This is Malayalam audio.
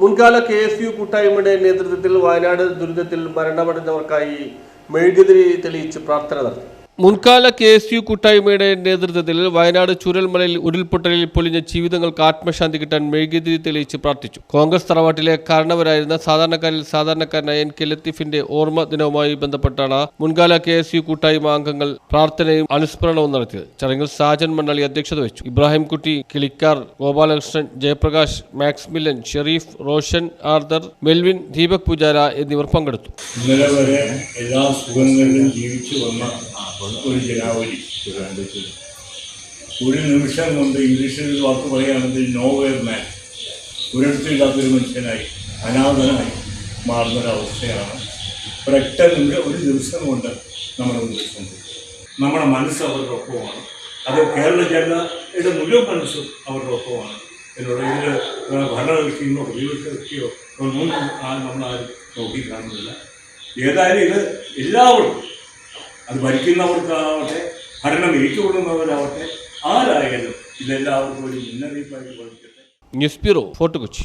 മുൻകാല കെ എസ് യു കൂട്ടായ്മയുടെ നേതൃത്വത്തിൽ വയനാട് ദുരിതത്തിൽ മരണമടഞ്ഞവർക്കായി മെഴുകുതിരി തെളിയിച്ച് പ്രാർത്ഥന നടത്തി. മുൻകാല കെ എസ് യു കൂട്ടായ്മയുടെ നേതൃത്വത്തിൽ വയനാട് ചുരൽമലയിൽ ഉരുൾപൊട്ടലിൽ പൊലിഞ്ഞ ജീവിതങ്ങൾക്ക് ആത്മശാന്തി കിട്ടാൻ മെഴുകുതിരി തെളിയിച്ച് പ്രാർത്ഥിച്ചു. കോൺഗ്രസ് തറവാട്ടിലെ കാരണവരായിരുന്ന സാധാരണക്കാരിൽ സാധാരണക്കാരനായ എൻ കെ ലത്തീഫിന്റെ ഓർമ്മ ദിനവുമായി ബന്ധപ്പെട്ടാണ് മുൻകാല കെ എസ് യു കൂട്ടായ്മ അംഗങ്ങൾ പ്രാർത്ഥനയും അനുസ്മരണവും നടത്തിയത്. ചടങ്ങിൽ സാജൻ മണ്ണാളി അധ്യക്ഷത വഹിച്ചു. Ibrahimkutty Kilikkar Gopalakrishnan Jayaprakash Max Millan Sherif Roshan Arthur Melvin Deepak Pujara എന്നിവർ പങ്കെടുത്തു. എല്ലാ ജീവിച്ചു വന്ന ഒരു ജനാവലി ഒരു നിമിഷം കൊണ്ട് ഇംഗ്ലീഷിൽ വാക്ക് പറയുകയാണെങ്കിൽ നോവെയർ മാൻ ഒരിടത്തില്ലാത്തൊരു മനുഷ്യനായി അനാഥനായി മാറുന്നൊരവസ്ഥയാണ് ഒരൊറ്റ ഒരു ദിവസം കൊണ്ട് നമ്മുടെ മുന്നിൽ സംഭവിച്ചു നമ്മുടെ മനസ്സ് അവരുടെ ഒപ്പമാണ്. അത് കേരള ജനതയുടെ മുഴുവൻ മനസ്സും അവരുടെ ഒപ്പമാണ്. എന്നോട് ഇതിൽ ഭരണകക്ഷിയോ പ്രതിപക്ഷ കക്ഷിയോ ഒന്നും ആ- നമ്മളാരും നോക്കി കാണുന്നില്ല ഏതായാലും ഇത് എല്ലാവർക്കും അത് ഭരിക്കുന്നവർക്കാവട്ടെ ഭരണം ഏറ്റുകൊള്ളുന്നവരാവട്ടെ ആരായാലും ഇതെല്ലാവർക്കും ഒരു മുന്നറിയിപ്പായിട്ട് ഭവിക്കട്ടെ ന്യൂസ് ബ്യൂറോ ഫോർട്ട് കൊച്ചി.